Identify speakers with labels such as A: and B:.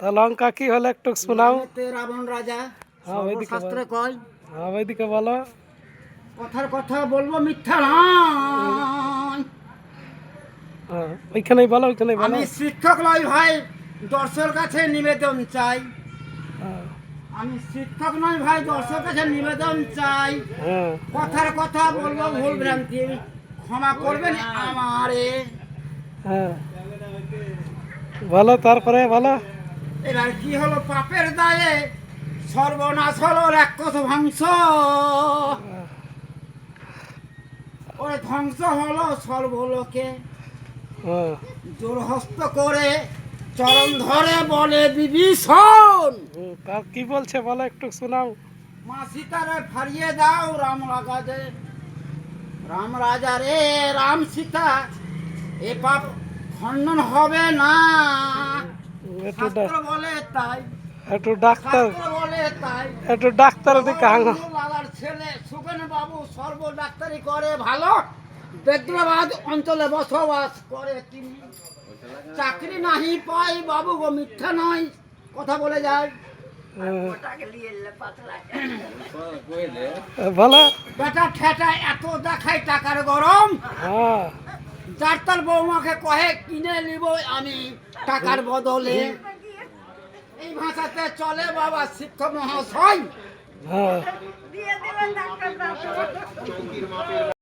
A: তা লঙ্কা কি হলো একটু শোনাও।
B: তে রাবণ রাজা
A: হ্যাঁ,
B: শাস্ত্রে কয়?
A: হ্যাঁ ওইদিকে বলো।
B: কথার কথা বলব মিথ্যা নয়।
A: হ্যাঁ ওইখানেই বলো ওইখানেই বলো।
B: আমি শিক্ষক নয় ভাই দর্শকের কাছে নিবেদন চাই।
A: হ্যাঁ,
B: আমি শিক্ষক নয় ভাই দর্শকের কাছে নিবেদন চাই।
A: হ্যাঁ।
B: কথার কথা বলব ভুল ভ্রান্তি ক্ষমা করবেন আমারে।
A: হ্যাঁ। বলো তারপরে বলো।
B: এবার কি হলো পাপের দায়ে? সর্বনাশ হলো রাক্ষস ধ্বংস। ওই ধ্বংস হলো সর্বলোকে।
A: হ্যাঁ।
B: জোরহস্ত করে চরণ ধরে বলে বিভীষণ।
A: তার কি বলছে বলো একটু শোনাও।
B: মা সীতারে ফারিয়ে দাও রাম লাগাদে রাম রাজা রে রাম সীতা এ পাপ খণ্ডন হবে না।
A: একটু
B: বলে তাই।
A: একটু ডাক্তার
B: বলে তাই।
A: একটু দিকে
B: লালার ছেলে বাবু সর্ব ডাক্তারি করে ভালো। বেদ্রাবাদ অঞ্চলে বসবাস করে তিনি। চাকরি নাহি পাই বাবু গো মিথ্যা নয় কথা বলে যায়।
A: হ্যাঁ। বলো
B: বেটা ঠেটা এত দেখায় টাকার গরম।
A: হ্যাঁ।
B: যার তার বৌমাকে কহে কিনে নিব আমি। টাকার বদলে এই ভাষাতে চলে বাবা শিক্ষক মহাশয়।
A: হ্যাঁ।